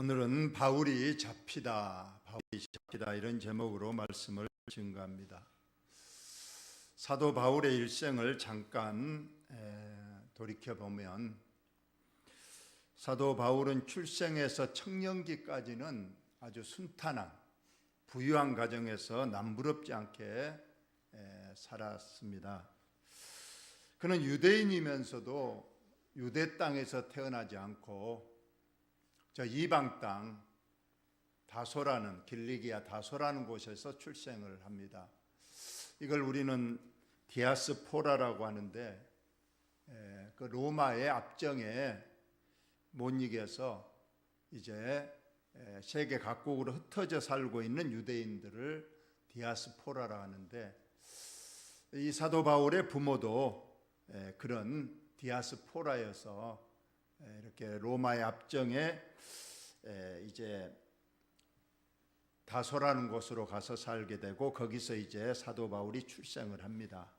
오늘은 바울이 잡히다, 바울이 잡히다 이런 제목으로 말씀을 증가합니다. 사도 바울의 일생을 잠깐 돌이켜 보면 사도 바울은 출생에서 청년기까지는 아주 순탄한 부유한 가정에서 남부럽지 않게 살았습니다. 그는 유대인이면서도 유대 땅에서 태어나지 않고 저 이방 땅 다소라는 길리기아 다소라는 곳에서 출생을 합니다. 이걸 우리는 디아스포라라고 하는데 그 로마의 압정에 못 이겨서 이제 세계 각국으로 흩어져 살고 있는 유대인들을 디아스포라라 하는데 이 사도 바울의 부모도 그런 디아스포라여서 이렇게 로마의 압정에 이제 다소라는 곳으로 가서 살게 되고 거기서 이제 사도 바울이 출생을 합니다.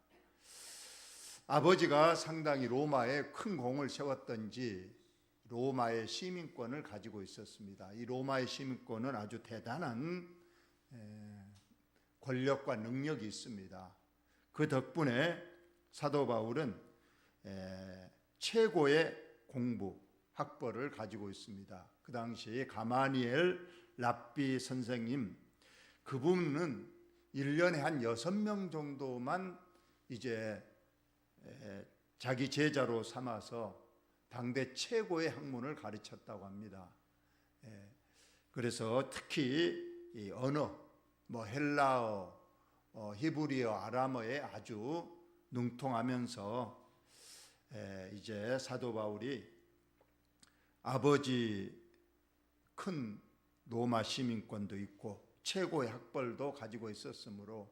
아버지가 상당히 로마에 큰 공을 세웠던지 로마의 시민권을 가지고 있었습니다. 이 로마의 시민권은 아주 대단한 권력과 능력이 있습니다. 그 덕분에 사도 바울은 최고의 공부, 학벌을 가지고 있습니다. 그 당시 가마니엘 랍비 선생님 그분은 1년에 한 6명 정도만 이제 자기 제자로 삼아서 당대 최고의 학문을 가르쳤다고 합니다. 그래서 특히 이 언어, 뭐 헬라어, 어, 히브리어, 아람어에 아주 능통하면서 이제 사도 바울이 아버지 큰 로마 시민권도 있고 최고의 학벌도 가지고 있었으므로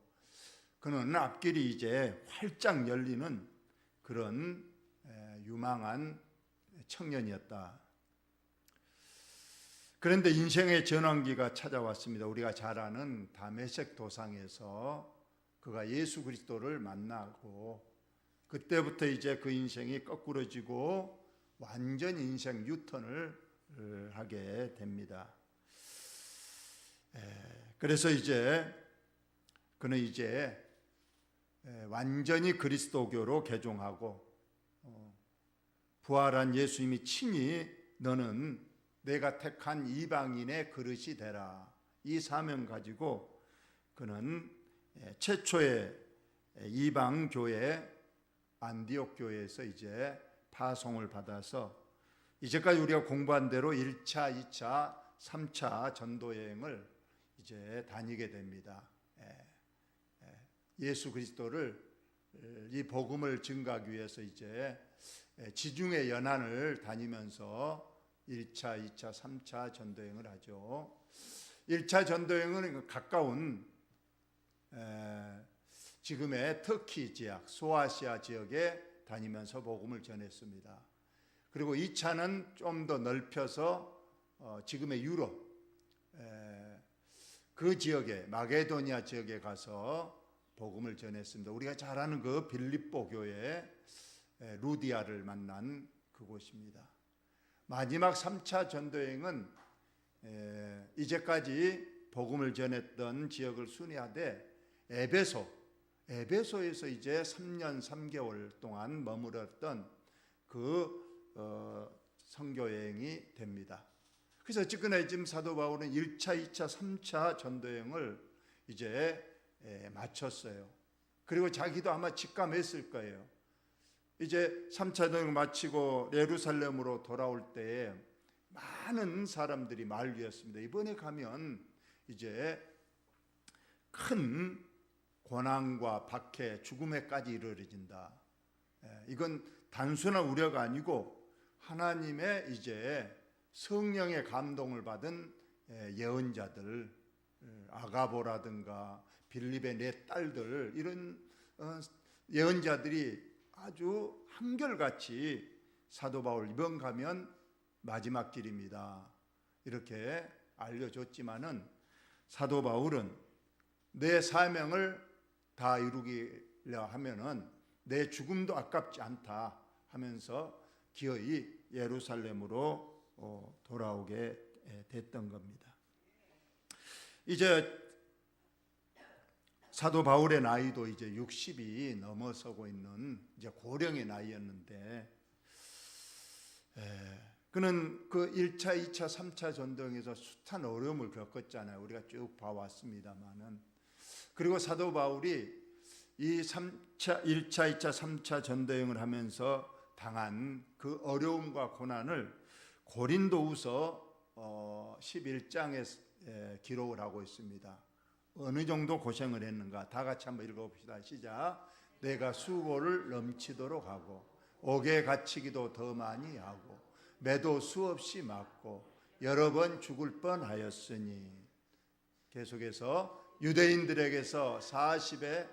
그는 앞길이 이제 활짝 열리는 그런 유망한 청년이었다. 그런데 인생의 전환기가 찾아왔습니다. 우리가 잘 아는 다메섹 도상에서 그가 예수 그리스도를 만나고 그때부터 이제 그 인생이 거꾸러지고 완전 인생 유턴을 하게 됩니다. 그래서 이제 그는 이제 완전히 그리스도교로 개종하고 어, 부활한 예수님이 친히 너는 내가 택한 이방인의 그릇이 되라 이 사명 가지고 그는 최초의 이방 교회 안디옥 교회에서 이제 파송을 받아서 이제까지 우리가 공부한 대로 1차, 2차, 3차 전도 여행을 이제 다니게 됩니다. 예수 그리스도를 이 복음을 증가하기 위해서 이제 지중해 연안을 다니면서 1차, 2차, 3차 전도 여행을 하죠. 1차 전도 여행은 가까운 지금의 터키 지역, 소아시아 지역에 다니면서 복음을 전했습니다. 그리고 2차는 좀 더 넓혀서 어, 지금의 유럽 그 지역에 마게도니아 지역에 가서 복음을 전했습니다. 우리가 잘 아는 그 빌립보 교회 루디아를 만난 그곳입니다. 마지막 3차 전도행은 이제까지 복음을 전했던 지역을 순회하되 에베소 에베소에서 이제 3년 3개월 동안 머물렀던 그 어, 선교 여행이 됩니다. 그래서 어쨌거나 지금 사도 바울은 1차, 2차, 3차 전도 여행을 이제 에, 마쳤어요. 그리고 자기도 아마 직감했을 거예요. 이제 3차 여행을 마치고 예루살렘으로 돌아올 때 많은 사람들이 말리었습니다. 이번에 가면 이제 큰 고난과 박해, 죽음에까지 이르러진다. 예, 이건 단순한 우려가 아니고 하나님의 이제 성령의 감동을 받은 예, 예언자들, 예, 아가보라든가 빌립의 네 딸들 이런 어, 예언자들이 아주 한결같이 사도 바울 이번 가면 마지막 길입니다. 이렇게 알려줬지만은 사도 바울은 내 사명을 다 이루기려 하면은 내 죽음도 아깝지 않다 하면서 기어이 예루살렘으로 어, 돌아오게 예, 됐던 겁니다. 이제 사도 바울의 나이도 이제 60이 넘어서고 있는 이제 고령의 나이였는데 에, 그는 그 1차, 2차, 3차 전쟁에서 숱한 어려움을 겪었잖아요. 우리가 쭉 봐왔습니다만은 그리고 사도 바울이 이 3차, 1차, 2차, 3차 전대행을 하면서 당한 그 어려움과 고난을 고린도후서 어, 11장에 기록을 하고 있습니다. 어느 정도 고생을 했는가 다 같이 한번 읽어봅시다. 시작. 내가 수고를 넘치도록 하고 옥에 갇히기도 더 많이 하고 매도 수없이 맞고 여러 번 죽을 뻔하였으니 계속해서 유대인들에게서 40의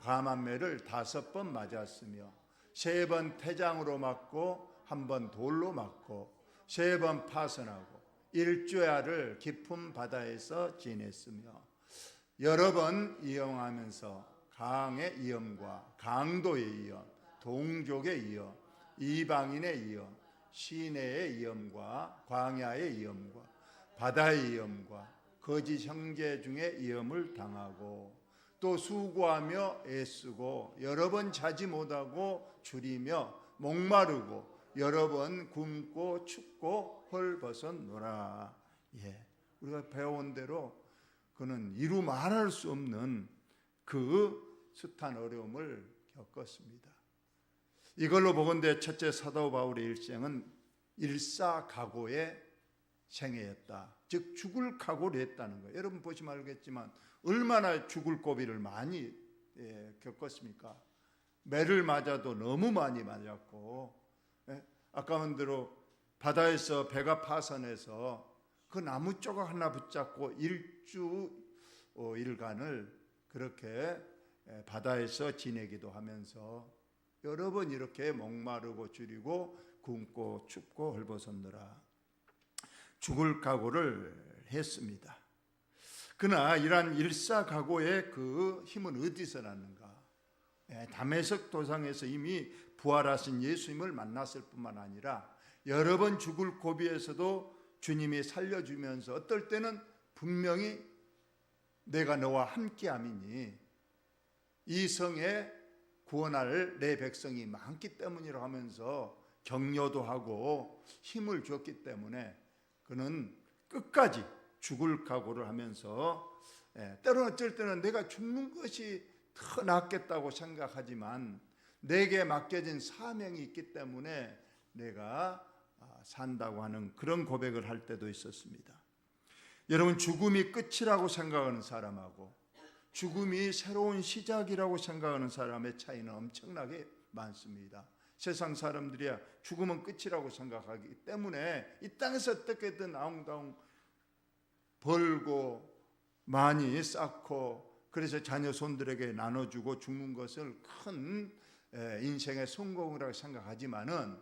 밤한매를 다섯 번 맞았으며 세 번 태장으로 맞고 한 번 돌로 맞고 세 번 파선하고 일주야를 깊은 바다에서 지냈으며 여러 번 이용하면서 강의 위험과 강도의 위험, 동족의 위험, 이방인의 위험, 시내의 위험과 광야의 위험과 바다의 위험과 거짓 형제 중의 위험을 당하고 또 수고하며 애쓰고 여러 번 자지 못하고 줄이며 목마르고 여러 번 굶고 춥고 헐벗었노라. 예, 우리가 배운 대로 그는 이루 말할 수 없는 그 숱한 어려움을 겪었습니다. 이걸로 보건대 첫째 사도 바울의 일생은 일사각오의 생애였다. 즉 죽을 각오를 했다는 거예요. 여러분 보시면 알겠지만 얼마나 죽을 고비를 많이 예, 겪었습니까? 매를 맞아도 너무 많이 맞았고 예? 아까 만 대로 바다에서 배가 파선해서 그 나무 조각 하나 붙잡고 일주 어, 일간을 그렇게 예, 바다에서 지내기도 하면서 여러 번 이렇게 목마르고 줄이고 굶고 춥고 헐벗었느라 죽을 각오를 했습니다. 그러나 이러한 일사각오의 그 힘은 어디서 났는가? 예, 담에석 도상에서 이미 부활하신 예수님을 만났을 뿐만 아니라 여러 번 죽을 고비에서도 주님이 살려주면서 어떨 때는 분명히 내가 너와 함께함이니 이 성에 구원할 내 백성이 많기 때문이라 하면서 격려도 하고 힘을 줬기 때문에 그는 끝까지 죽을 각오를 하면서 예, 때로는 어쩔 때는 내가 죽는 것이 더 낫겠다고 생각하지만 내게 맡겨진 사명이 있기 때문에 내가 아, 산다고 하는 그런 고백을 할 때도 있었습니다. 여러분 죽음이 끝이라고 생각하는 사람하고 죽음이 새로운 시작이라고 생각하는 사람의 차이는 엄청나게 많습니다. 세상 사람들이야 죽음은 끝이라고 생각하기 때문에 이 땅에서 어떻게든 아웅다웅 벌고 많이 쌓고 그래서 자녀 손들에게 나눠주고 죽는 것을 큰 인생의 성공이라고 생각하지만은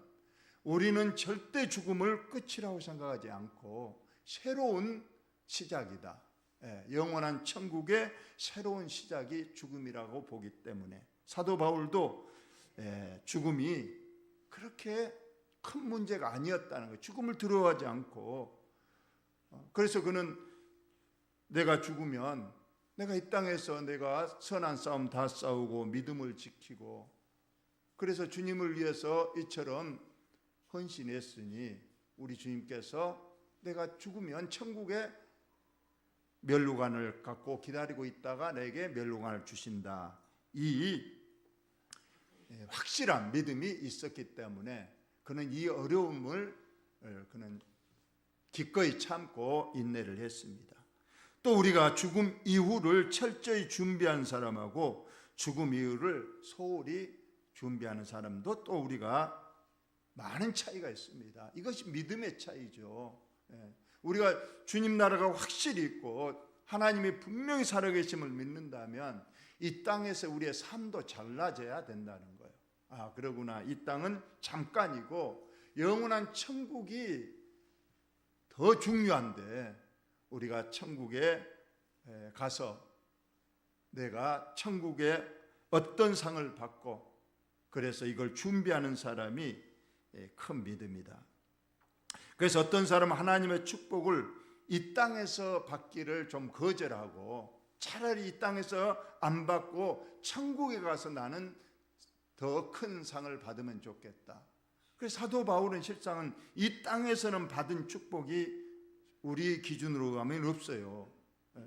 우리는 절대 죽음을 끝이라고 생각하지 않고 새로운 시작이다. 영원한 천국의 새로운 시작이 죽음이라고 보기 때문에 사도 바울도 죽음이 그렇게 큰 문제가 아니었다는 거예요. 죽음을 두려워하지 않고 어, 그래서 그는 내가 죽으면 내가 이 땅에서 내가 선한 싸움 다 싸우고 믿음을 지키고 그래서 주님을 위해서 이처럼 헌신했으니 우리 주님께서 내가 죽으면 천국에 멸루관을 갖고 기다리고 있다가 내게 멸루관을 주신다. 이 예, 확실한 믿음이 있었기 때문에 그는 이 어려움을 어, 그는 기꺼이 참고 인내를 했습니다. 또 우리가 죽음 이후를 철저히 준비한 사람하고 죽음 이후를 소홀히 준비하는 사람도 또 우리가 많은 차이가 있습니다. 이것이 믿음의 차이죠. 예. 우리가 주님 나라가 확실히 있고 하나님이 분명히 살아계심을 믿는다면 이 땅에서 우리의 삶도 잘나져야 된다는. 아, 그러구나. 이 땅은 잠깐이고 영원한 천국이 더 중요한데 우리가 천국에 가서 내가 천국에 어떤 상을 받고 그래서 이걸 준비하는 사람이 큰 믿음이다. 그래서 어떤 사람은 하나님의 축복을 이 땅에서 받기를 좀 거절하고 차라리 이 땅에서 안 받고 천국에 가서 나는 더 큰 상을 받으면 좋겠다. 그래서 사도 바울은 실상은 이 땅에서는 받은 축복이 우리 기준으로 가면 없어요. 예.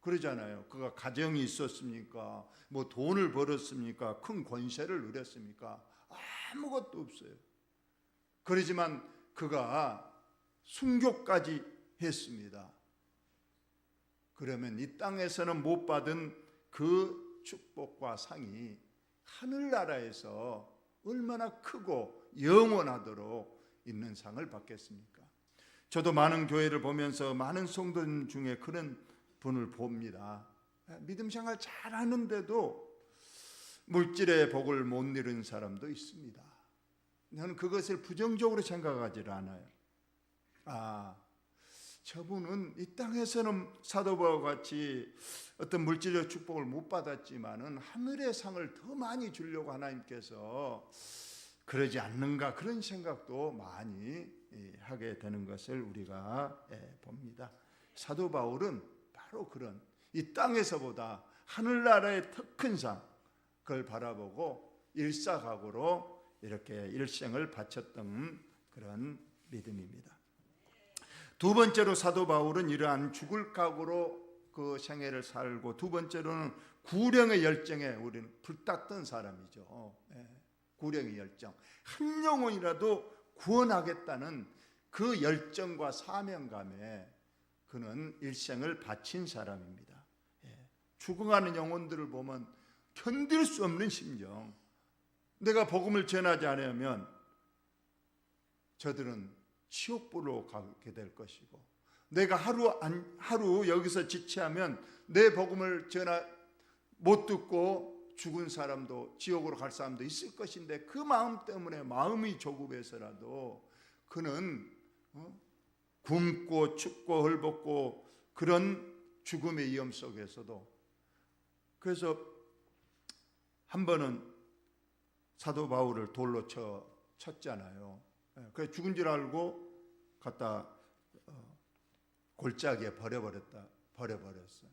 그러잖아요. 그가 가정이 있었습니까? 뭐 돈을 벌었습니까? 큰 권세를 누렸습니까? 아무것도 없어요. 그러지만 그가 순교까지 했습니다. 그러면 이 땅에서는 못 받은 그 축복과 상이 하늘나라에서 얼마나 크고 영원하도록 있는 상을 받겠습니까? 저도 많은 교회를 보면서 많은 성도들 중에 그런 분을 봅니다. 믿음 생활 잘 하는데도 물질의 복을 못 누린 사람도 있습니다. 저는 그것을 부정적으로 생각하지 않아요. 아, 저분은 이 땅에서는 사도 바와 같이 어떤 물질적 축복을 못 받았지만은 하늘의 상을 더 많이 주려고 하나님께서 그러지 않는가 그런 생각도 많이 하게 되는 것을 우리가 봅니다. 사도 바울은 바로 그런 이 땅에서보다 하늘나라의 더 큰 상, 그걸 바라보고 일사각오로 이렇게 일생을 바쳤던 그런 믿음입니다. 두 번째로 사도 바울은 이러한 죽을 각오로 그 생애를 살고 두 번째로는 구령의 열정에 우리는 불탔던 사람이죠. 예, 구령의 열정. 한 영혼이라도 구원하겠다는 그 열정과 사명감에 그는 일생을 바친 사람입니다. 예, 죽어가는 영혼들을 보면 견딜 수 없는 심정. 내가 복음을 전하지 않으면 저들은 지옥불로 가게 될 것이고 내가 하루 안, 하루 여기서 지체하면 내 복음을 전하 못 듣고 죽은 사람도 지옥으로 갈 사람도 있을 것인데 그 마음 때문에 마음이 조급해서라도 그는 어? 굶고 춥고 헐벗고 그런 죽음의 위험 속에서도 그래서 한 번은 사도 바울을 돌로 쳐 쳤잖아요. 예, 그래 죽은 줄 알고 갖다 어, 골짜기에 버려버렸다 버려버렸어요.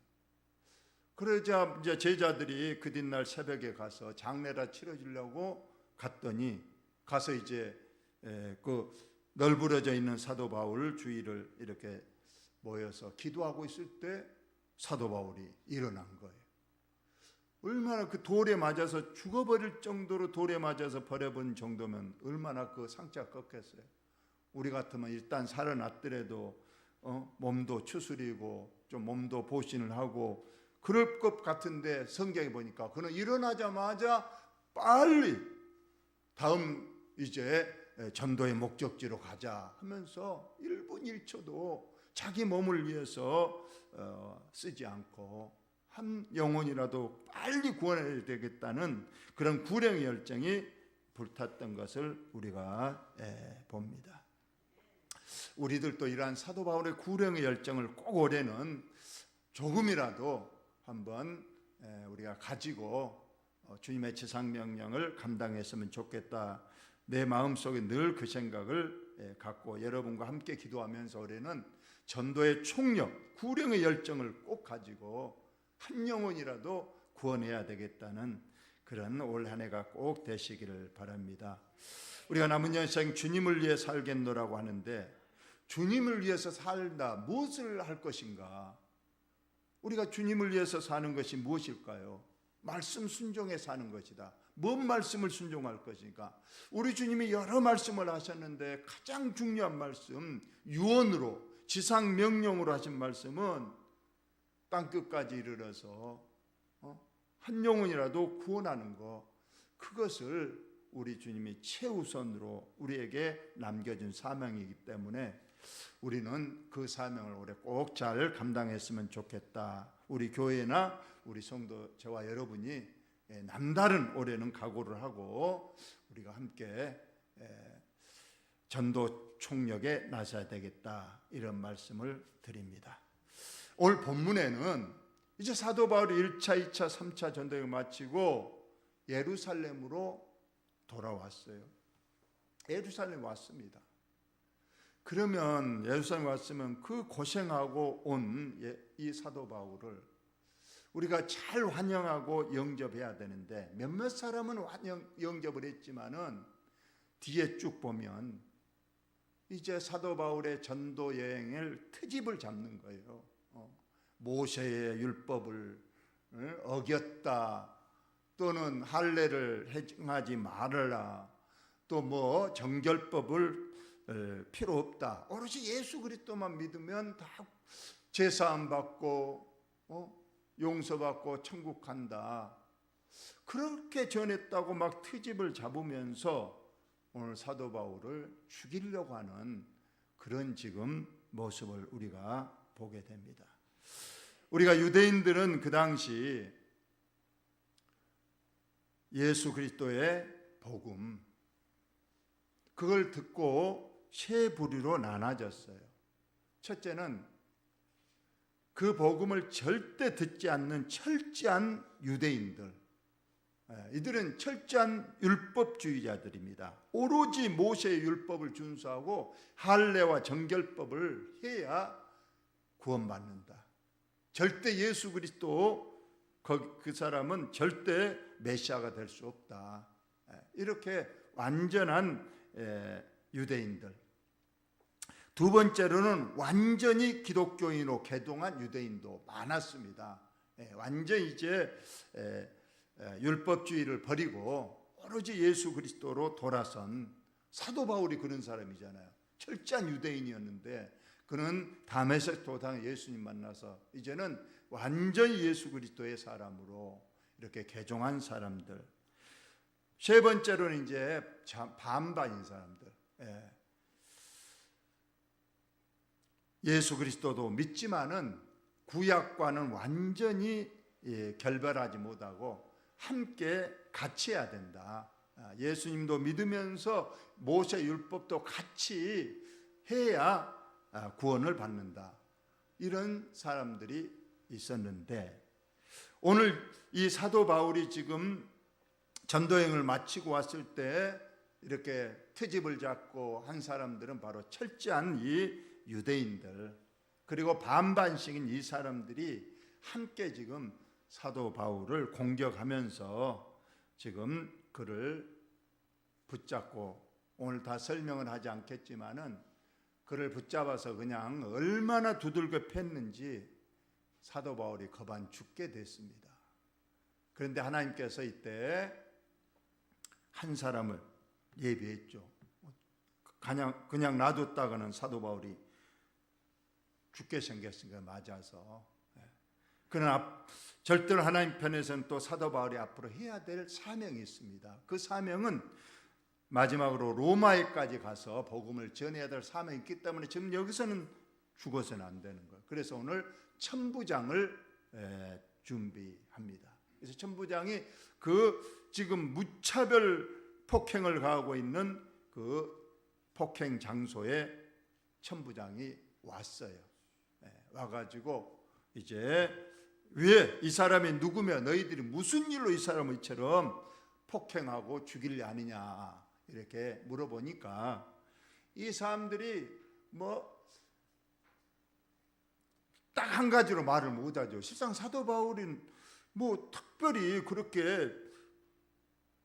그러자 이제 제자들이 그 뒷날 새벽에 가서 장례라 치러주려고 갔더니 가서 이제 그 널브러져 있는 사도 바울 주위를 이렇게 모여서 기도하고 있을 때 사도 바울이 일어난 거예요. 얼마나 그 돌에 맞아서 죽어버릴 정도로 돌에 맞아서 버려본 정도면 얼마나 그 상처가 꺾였어요. 우리 같으면 일단 살아났더라도 어? 몸도 추스리고 좀 몸도 보신을 하고 그럴 것 같은데 성경에 보니까 그는 일어나자마자 빨리 다음 이제 전도의 목적지로 가자 하면서 1분 1초도 자기 몸을 위해서 어, 쓰지 않고 한 영혼이라도 빨리 구원해야 되겠다는 그런 구령의 열정이 불탔던 것을 우리가 봅니다. 우리들도 이러한 사도 바울의 구령의 열정을 꼭 올해는 조금이라도 한번 우리가 가지고 어, 주님의 지상 명령을 감당했으면 좋겠다. 내 마음 속에 늘 그 생각을 갖고 여러분과 함께 기도하면서 올해는 전도의 총력, 구령의 열정을 꼭 가지고 한 영혼이라도 구원해야 되겠다는 그런 올 한 해가 꼭 되시기를 바랍니다. 우리가 남은 여생 주님을 위해 살겠노라고 하는데 주님을 위해서 살다 무엇을 할 것인가? 우리가 주님을 위해서 사는 것이 무엇일까요? 말씀 순종에 사는 것이다. 뭔 말씀을 순종할 것인가? 우리 주님이 여러 말씀을 하셨는데 가장 중요한 말씀 유언으로 지상 명령으로 하신 말씀은 땅 끝까지 이르러서 어? 한 영혼이라도 구원하는 것 그것을 우리 주님이 최우선으로 우리에게 남겨준 사명이기 때문에 우리는 그 사명을 올해 꼭 잘 감당했으면 좋겠다. 우리 교회나 우리 성도 저와 여러분이 예, 남다른 올해는 각오를 하고 우리가 함께 예, 전도 총력에 나서야 되겠다 이런 말씀을 드립니다. 오늘 본문에는 이제 사도 바울이 1차, 2차, 3차 전도를 마치고 예루살렘으로 돌아왔어요. 예루살렘 왔습니다. 그러면 예루살렘 왔으면 그 고생하고 온 이 사도 바울을 우리가 잘 환영하고 영접해야 되는데 몇몇 사람은 환영 영접을 했지만은 뒤에 쭉 보면 이제 사도 바울의 전도 여행을 트집을 잡는 거예요. 어, 모세의 율법을 어, 어겼다 또는 할례를 행하지 말아라 또 뭐 정결법을 어, 필요 없다. 오로지 예수 그리스도만 믿으면 다 제사함 받고 어? 용서받고 천국 간다. 그렇게 전했다고 막 트집을 잡으면서 오늘 사도 바울을 죽이려고 하는 그런 지금 모습을 우리가 보게 됩니다. 우리가 유대인들은 그 당시 예수 그리스도의 복음 그걸 듣고 세 부류로 나눠졌어요. 첫째는 그 복음을 절대 듣지 않는 철저한 유대인들. 예, 이들은 철저한 율법주의자들입니다. 오로지 모세의 율법을 준수하고 할례와 정결법을 해야 구원받는다. 절대 예수 그리스도 그 사람은 절대 메시아가 될 수 없다. 예, 이렇게 완전한 예, 유대인들. 두 번째로는 완전히 기독교인으로 개동한 유대인도 많았습니다. 예, 완전 이제 율법주의를 버리고 오로지 예수 그리스도로 돌아선 사도 바울이 그런 사람이잖아요. 철저한 유대인이었는데 그는 다메섹 도당 예수님 만나서 이제는 완전히 예수 그리스도의 사람으로 이렇게 개종한 사람들. 세 번째로는 이제 반반인 사람들. 예. 예수 그리스도도 믿지만은 구약과는 완전히 예, 결별하지 못하고 함께 같이 해야 된다. 아, 예수님도 믿으면서 모세 율법도 같이 해야 아, 구원을 받는다. 이런 사람들이 있었는데 오늘 이 사도 바울이 지금 전도행을 마치고 왔을 때 이렇게 트집을 잡고 한 사람들은 바로 철저한 이 유대인들 그리고 반반씩인 이 사람들이 함께 지금 사도 바울을 공격하면서 지금 그를 붙잡고 오늘 다 설명을 하지 않겠지만은 그를 붙잡아서 그냥 얼마나 두들겨 팼는지 사도 바울이 거반 죽게 됐습니다. 그런데 하나님께서 이때 한 사람을 예비했죠. 그냥 그냥 놔뒀다가는 사도 바울이 죽게 생겼으니까 맞아서. 예. 그러나 절대로 하나님 편에서는 또 사도 바울이 앞으로 해야 될 사명이 있습니다. 그 사명은 마지막으로 로마에까지 가서 복음을 전해야 될 사명이 있기 때문에 지금 여기서는 죽어서는 안 되는 거예요. 그래서 오늘 천부장을 준비합니다. 그래서 천부장이 그 지금 무차별 폭행을 가하고 있는 그 폭행 장소에 천부장이 왔어요. 와가지고 이제 왜 이 사람이 누구며 너희들이 무슨 일로 이 사람을 이처럼 폭행하고 죽일려 하느냐 이렇게 물어보니까 이 사람들이 뭐 딱 한 가지로 말을 못하죠. 실상 사도 바울은 뭐 특별히 그렇게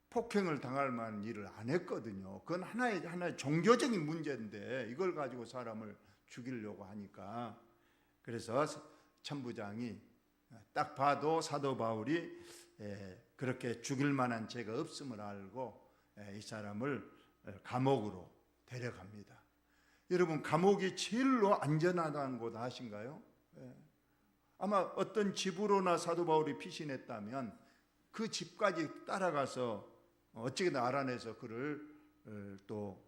폭행을 당할 만한 일을 안 했거든요. 그건 하나의 하나의 종교적인 문제인데 이걸 가지고 사람을 죽이려고 하니까 그래서 천부장이 딱 봐도 사도 바울이 그렇게 죽일 만한 죄가 없음을 알고 이 사람을 감옥으로 데려갑니다. 여러분 감옥이 제일로 안전하다는 곳 아신가요? 아마 어떤 집으로나 사도 바울이 피신했다면 그 집까지 따라가서 어찌게든 알아내서 그를 또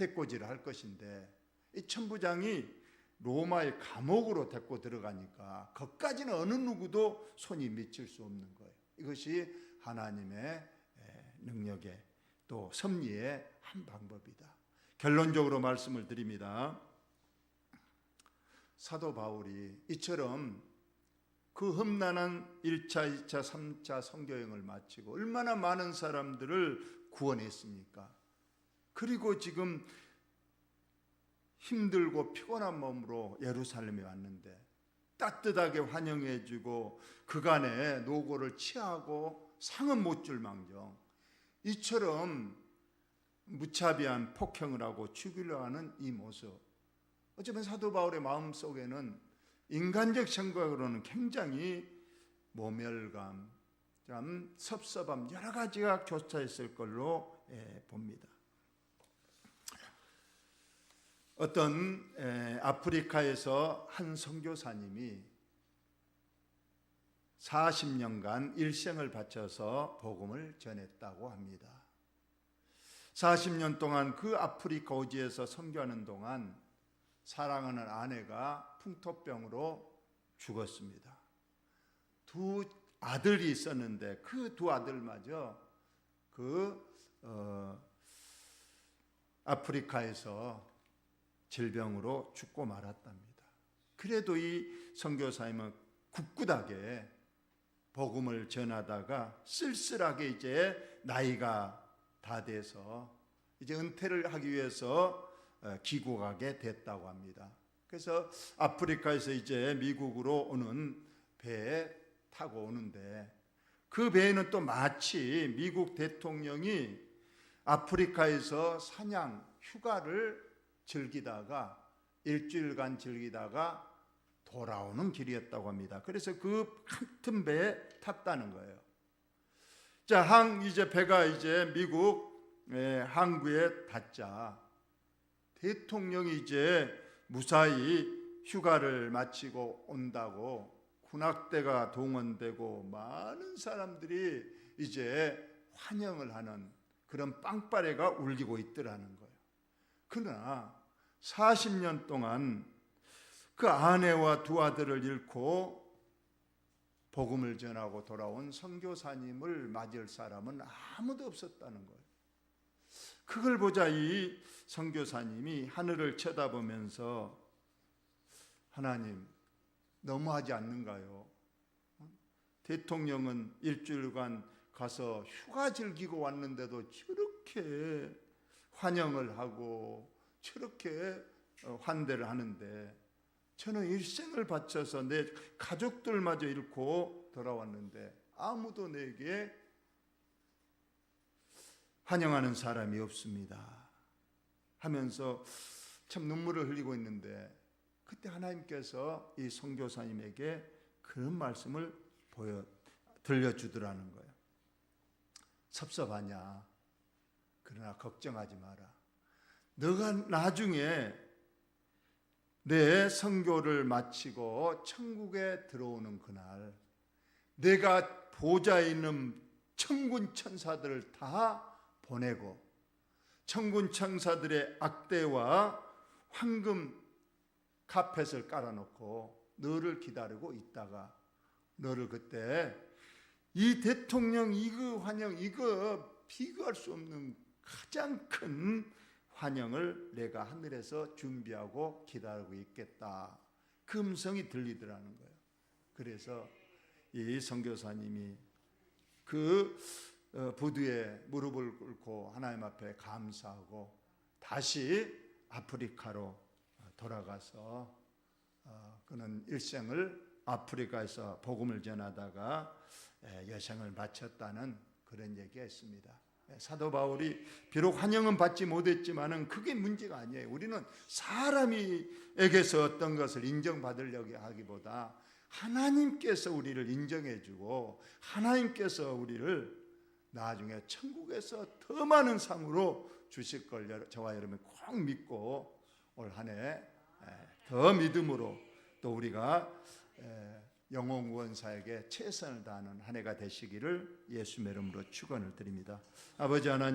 해코지를 할 것인데 이 천부장이 로마의 감옥으로 데리고 들어가니까 거까지는 어느 누구도 손이 미칠 수 없는 거예요. 이것이 하나님의 능력의 또 섭리의 한 방법이다. 결론적으로 말씀을 드립니다. 사도 바울이 이처럼 그 험난한 1차, 2차, 3차 성교행을 마치고 얼마나 많은 사람들을 구원했습니까? 그리고 지금 힘들고 피곤한 몸으로 예루살렘에 왔는데 따뜻하게 환영해주고 그간의 노고를 취하고 상은 못 줄 망정 이처럼 무차비한 폭행을 하고 죽이려 하는 이 모습 어쩌면 사도 바울의 마음 속에는 인간적 생각으로는 굉장히 모멸감, 참 섭섭함 여러 가지가 교차했을 걸로 예, 봅니다. 어떤 에, 아프리카에서 한 선교사님이 40년간 일생을 바쳐서 복음을 전했다고 합니다. 40년 동안 그 아프리카 오지에서 선교하는 동안 사랑하는 아내가 풍토병으로 죽었습니다. 두 아들이 있었는데 그 두 아들마저 그 어, 아프리카에서 질병으로 죽고 말았답니다. 그래도 이 선교사님은 굳굳하게 복음을 전하다가 쓸쓸하게 이제 나이가 다 돼서 이제 은퇴를 하기 위해서 어, 귀국하게 됐다고 합니다. 그래서 아프리카에서 이제 미국으로 오는 배에 타고 오는데 그 배에는 또 마치 미국 대통령이 아프리카에서 사냥 휴가를 즐기다가 일주일간 즐기다가 돌아오는 길이었다고 합니다. 그래서 그 같은 배에 탔다는 거예요. 자, 항 이제 배가 이제 미국 예, 항구에 닿자 대통령이 이제 무사히 휴가를 마치고 온다고 군악대가 동원되고 많은 사람들이 이제 환영을 하는 그런 빵빠레가 울리고 있더라는 거예요. 그러나 40년 동안 그 아내와 두 아들을 잃고 복음을 전하고 돌아온 선교사님을 맞을 사람은 아무도 없었다는 거예요. 그걸 보자 이 선교사님이 하늘을 쳐다보면서 하나님 너무하지 않는가요? 대통령은 일주일간 가서 휴가 즐기고 왔는데도 저렇게 환영을 하고 저렇게 어, 환대를 하는데 저는 일생을 바쳐서 내 가족들마저 잃고 돌아왔는데 아무도 내게 환영하는 사람이 없습니다. 하면서 참 눈물을 흘리고 있는데 그때 하나님께서 이 선교사님에게 그런 말씀을 보여 들려주더라는 거예요. 섭섭하냐? 그러나 걱정하지 마라. 너가 나중에 내 선교를 마치고 천국에 들어오는 그날 내가 보좌에 있는 천군 천사들을 다 보내고 천군 천사들의 악대와 황금 카펫을 깔아놓고 너를 기다리고 있다가 너를 그때 이 대통령 이거 환영 이거 비교할 수 없는 가장 큰 환영을 내가 하늘에서 준비하고 기다리고 있겠다. 그 음성이 들리더라는 거예요. 그래서 이 선교사님이 그 어, 부두에 무릎을 꿇고 하나님 앞에 감사하고 다시 아프리카로 돌아가서 어, 그는 일생을 아프리카에서 복음을 전하다가 여생을 마쳤다는 그런 얘기가 있습니다. 사도 바울이 비록 환영은 받지 못했지만은 그게 문제가 아니에요. 우리는 사람에게서 어떤 것을 인정받으려고 하기보다 하나님께서 우리를 인정해주고 하나님께서 우리를 나중에 천국에서 더 많은 상으로 주실 걸 저와 여러분이 꼭 믿고 올 한해 더 믿음으로 또 우리가 영혼 구원사에게 최선을 다하는 한 해가 되시기를 예수의 이름으로 축원을 드립니다. 아버지 하나님